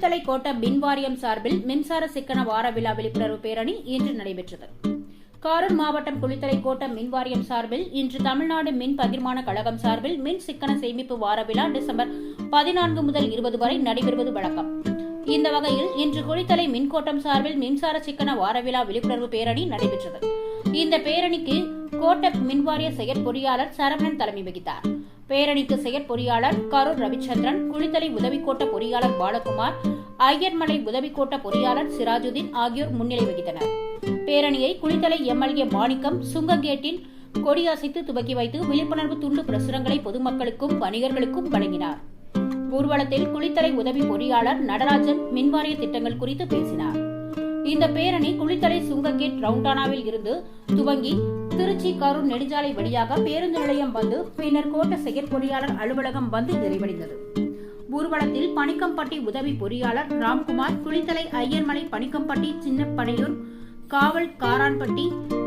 திருத்தலை கோட்ட மின் வாரியம் சார்பில் மின்சார சிக்கன வார விழா விழிப்புணர்வு பேரணி இன்று நடைபெற்றது. காரூர் மாவட்டம் குளித்தலை கோட்ட மின் வாரியம் சார்பில் இன்று தமிழ்நாடு மின் பகிர்மான கழகம் சார்பில் மின் சிக்கன சேமிப்பு வார விழா டிசம்பர் பதினான்கு முதல் இருபது வரை நடைபெறுவது வழக்கம். இந்த வகையில் இன்று குளித்தலை மின்கோட்டம் சார்பில் மின்சார சிக்கன வார விழா விழிப்புணர்வு பேரணி நடைபெற்றது. இந்த பேரணிக்கு கோட்ட மின்வாரிய செயற்பொறியாளர் சரவணன் தலைமை வகித்தார். பேரணிக்கு செயற்பொறியாளர் கரூர் ரவிச்சந்திரன் குளித்தலை உதவிக்கோட்ட பொறியாளர் பாலகுமார் ஐயர்மலை உதவிக்கோட்ட பொறியாளர் சிராஜுதீன் ஆகியோர் முன்னிலை வகித்தனர். பேரணியை குளித்தலை எம்எல்ஏ மாணிக்கம் சுங்ககேட்டின் கொடியசைத்து துவக்கி வைத்து விழிப்புணர்வு துண்டு பிரசுரங்களை பொதுமக்களுக்கும் வணிகர்களுக்கும் வழங்கினார். ஊர்வலத்தில் குளித்தலை உதவி பொறியாளர் நடராஜன் மின்வாரிய திட்டங்கள் குறித்து பேசினார். இந்த பேரணி குளித்தலை சுங்ககேட் ரவுண்டானாவில் இருந்து துவங்கி திருச்சி கரூர் நெடுஞ்சாலை வழியாக பேருந்து நிலையம் வந்து பின்னர் கோட்ட செயற்பொறியாளர் அலுவலகம் வந்து நிறைவடைந்தது. ஊர்வலத்தில் பணிக்கம்பட்டி உதவி பொறியாளர் ராம்குமார் குளித்தலை ஐயர்மலை பணிக்கம்பட்டி சின்னப்பனையூர் காவல் காரான்பட்டி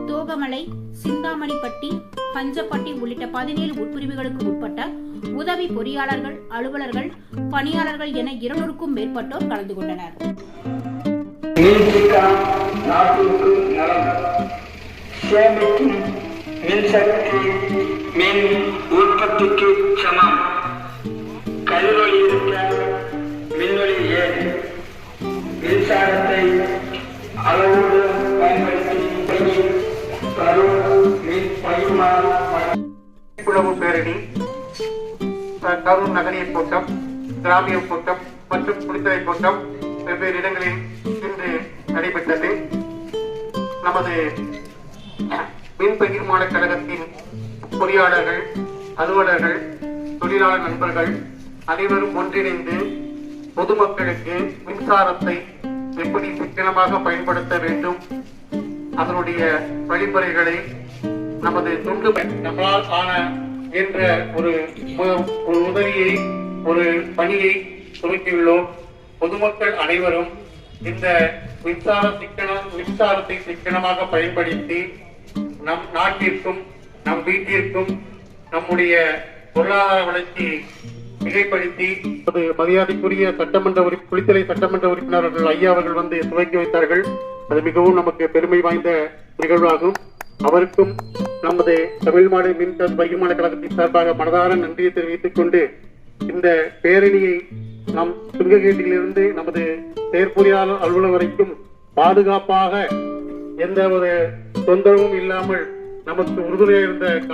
தோகமலை சிந்தாமணிப்பட்டி பஞ்சப்பட்டி உள்ளிட்ட பதினேழு உட்பிரிவுகளுக்கு உட்பட்ட உதவி பொறியாளர்கள் அலுவலர்கள் பணியாளர்கள் என இருநூறுக்கும் மேற்பட்டோர் கலந்து கொண்டனர். சேமிக்கும் மின்சக்தி மின் உற்பத்திக்கு சமம். ஏன் மின்சாரத்தை அளவோடு பயன்படுத்தி கரூர் மின் பகிர்மான விழிப்புணர்வு பேரணி கரூர் நகரிய கூட்டம் கிராமிய கூட்டம் மற்றும் குடித்துறை கூட்டம் வெவ்வேறு இடங்களில் இன்று நடைபெற்றது. நமது மின் பகிர்மான கழகத்தின் பொறியாளர்கள் அலுவலர்கள் தொழிலாளர் நண்பர்கள் அனைவரும் ஒன்றிணைந்து பொதுமக்களுக்கு மின்சாரத்தை எப்படி சிக்கனமாக பயன்படுத்த வேண்டும்? அதனுடைய வழிமுறைகளை நமது தொண்டு நம்மளால் ஆன என்ற ஒரு ஒரு உதவியை ஒரு பணியை துவக்கியுள்ளோம். பொதுமக்கள் அனைவரும் இந்த மின்சார சிக்கனம் மின்சாரத்தை சிக்கனமாக பயன்படுத்தி நம் நாட்டிற்கும் நம் வீட்டிற்கும் நம்முடைய பொருளாதார வளர்ச்சி மிகைப்படுத்தி அது மரியாதைக்குரிய சட்டமன்ற உறுப்பி குளித்தலை சட்டமன்ற உறுப்பினர்கள் ஐயா அவர்கள் வந்து துவக்கி வைத்தார்கள். அது மிகவும் நமக்கு பெருமை வாய்ந்த நிகழ்வாகும். அவருக்கும் நமது தமிழ்நாடு மின் பகிர்மான கழகத்தின் சார்பாக மனதார நன்றியை தெரிவித்துக் கொண்டு இந்த பேரணியை நம் சுங்ககேட்டிலிருந்து நமது செயற்பொறியாளர் அலுவலர் வரைக்கும் பாதுகாப்பாக எந்த ஒரு தொந்தரவும் இல்லாமல் நமக்கு உறுதுணையாக இருந்த